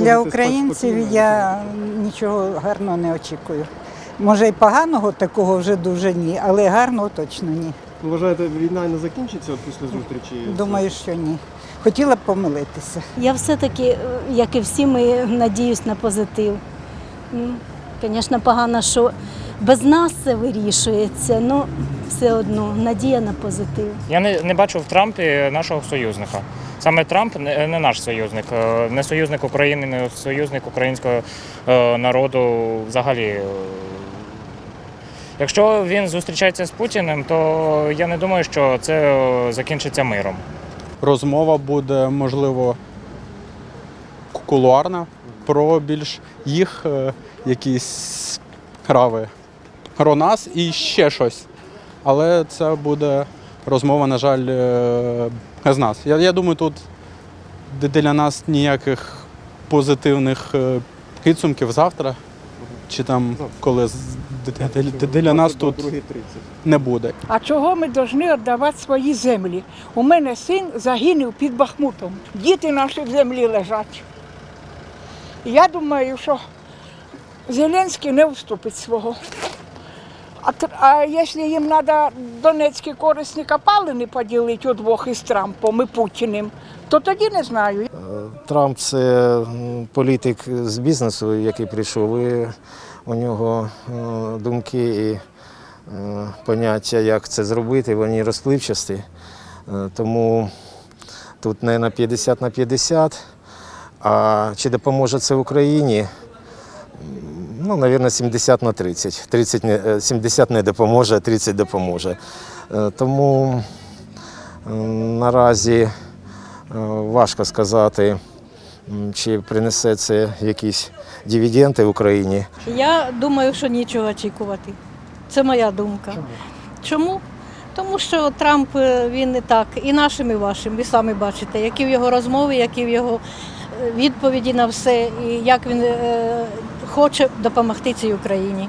Для українців я нічого гарного не очікую. Може, і поганого такого вже дуже ні, але гарного точно ні. Ви вважаєте, війна не закінчиться от після зустрічі? Думаю, що ні. Хотіла б помилитися. Я все-таки, як і всі, ми надіюсь на позитив. Звісно, погано, що без нас це вирішується, але все одно надія на позитив. Я не, не бачу в Трампі нашого союзника. Саме Трамп не, не наш союзник, е, не союзник України, не союзник українського е, народу взагалі. Якщо він зустрічається з Путіним, то я не думаю, що це е, закінчиться миром. розмова буде, можливо, кулуарна про більш їх е, якісь справи про нас і ще щось. Але це буде розмова, на жаль, е, з нас. Я, я думаю, тут для нас ніяких позитивних е, підсумків завтра, чи там коли для нас тут не буде. А чого ми повинні віддавати свої землі? У мене син загинув під Бахмутом. Діти наші в землі лежать. Я думаю, що Зеленський не вступить свого. А, а якщо їм треба донецькі корисні копалини поділити удвох із Трампом і Путіним, то тоді не знаю. Трамп це політик з бізнесу, який прийшов. І у нього е, думки і е, поняття, як це зробити, вони розпливчасті. Е, Тому тут не на 50 на 50. А чи допоможе це Україні? Ну, мабуть, 70 на 30. 30 не, е, 70 не допоможе, а 30 допоможе. Е, Тому е, наразі е, важко сказати, чи принесе це якісь дивіденди Україні. Я думаю, що нічого очікувати. Це моя думка. Чому? Тому що Трамп е, він не так, і нашим, і вашим. Ви самі бачите, які в його розмови, які в його е, відповіді на все, і як він е, хоче допомогти цій Україні.